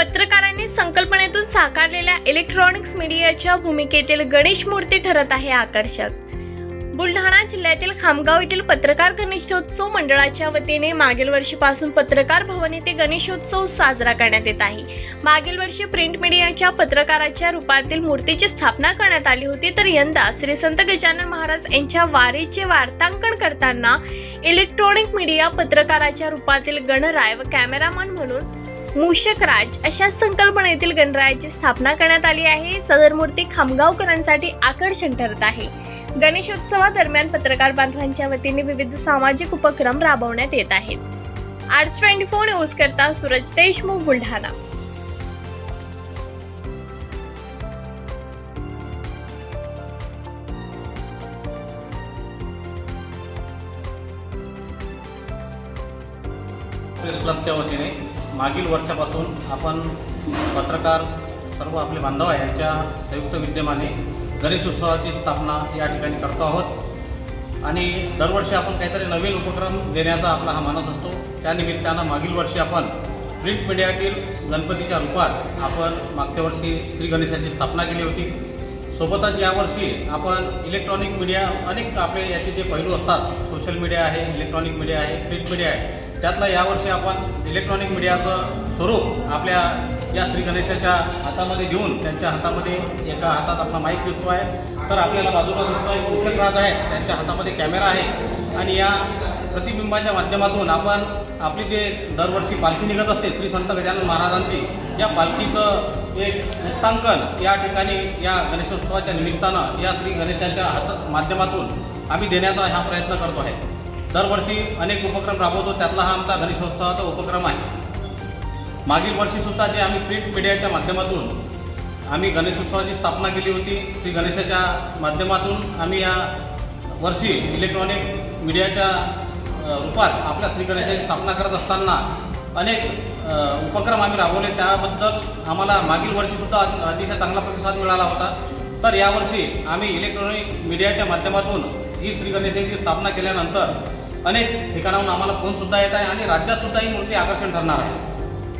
पत्रकारांनी संकल्पनेतून साकारलेल्या इलेक्ट्रॉनिक्स मीडियाच्या भूमिकेतील गणेश मूर्ती ठरत आहे आकर्षक. बुलढाणा जिल्ह्यातील खामगाव येथील पत्रकार गणेशोत्सव मंडळाच्या वतीने मागील वर्षीपासून पत्रकार भवन येथे गणेशोत्सव साजरा करण्यात येत आहे. मागील वर्षी प्रिंट मीडियाच्या पत्रकाराच्या रूपातील मूर्तीची स्थापना करण्यात आली होती तर यंदा श्री संत गजानन महाराज यांच्या वारीचे वार्तांकन करताना इलेक्ट्रॉनिक मीडिया पत्रकाराच्या रूपातील गणराय व कॅमेरामन म्हणून मूषक राज अशा संकल्पनेतील गणरायाची स्थापना करण्यात आली आहे. सदर मूर्ती खामगावकरांसाठी आकर्षण ठरत आहे. गणेशोत्सवादरम्यान पत्रकार बांधवांच्या वतीने विविध सामाजिक उपक्रम राबवण्यात येत आहेत. आर्ट्स ट्वेंटी फोर न्यूज करता सूरज देशमुख बुलढाणा. प्रेस क्लबच्या वतीने मागील वर्षापासून आपण पत्रकार सर्व आपले बांधव आहे यांच्या संयुक्त विद्यमाने गणेश उत्सवाची स्थापना या ठिकाणी करतो आहोत. आणि दरवर्षी आपण काहीतरी नवीन उपक्रम देण्याचा आपला हा मानस असतो. त्यानिमित्तानं मागील वर्षी आपण प्रिंट मीडियातील गणपतीच्या रूपात आपण मागच्या वर्षी श्री गणेशाची स्थापना केली होती. सोबतच यावर्षी आपण इलेक्ट्रॉनिक मीडिया अनेक आपले याचे जे पैलू असतात सोशल मीडिया आहे इलेक्ट्रॉनिक मीडिया आहे प्रिंट मीडिया आहे त्यातला यावर्षी आपण इलेक्ट्रॉनिक मीडियाचं स्वरूप आपल्या या श्री गणेशाच्या हातामध्ये घेऊन त्यांच्या हातामध्ये एका हातात आपला माईक दिसतो आहे. तर आपल्याला बाजूला दिसतो एक पुस्तक राज आहे त्यांच्या हातामध्ये कॅमेरा आहे. आणि या प्रतिबिंबाच्या माध्यमातून आपण आपली जे दरवर्षी पालखी निघत असते श्री संत गजानन महाराजांची या पालखीचं एक मुक्तांकन या ठिकाणी या गणेशोत्सवाच्या निमित्तानं या श्री गणेशाच्या हात माध्यमातून आम्ही देण्याचा हा प्रयत्न करतो आहे. दरवर्षी अनेक उपक्रम राबवतो त्यातला हा आमचा गणेशोत्सवाचा उपक्रम आहे. मागील वर्षीसुद्धा जे आम्ही प्रिंट मीडियाच्या माध्यमातून आम्ही गणेशोत्सवाची स्थापना केली होती श्री गणेशाच्या माध्यमातून आम्ही या वर्षी इलेक्ट्रॉनिक मीडियाच्या रूपात आपल्या श्री गणेशाची स्थापना करत असताना अनेक उपक्रम आम्ही राबवले. त्याबद्दल आम्हाला मागील वर्षीसुद्धा अति- अतिशय चांगला प्रतिसाद मिळाला होता. तर यावर्षी आम्ही इलेक्ट्रॉनिक मीडियाच्या माध्यमातून ही श्री गणेशाची स्थापना केल्यानंतर अनेक ठिकाणाहून आम्हाला फोनसुद्धा येत आहे आणि राज्यातसुद्धा ही मूर्ती आकर्षण ठरणार आहे.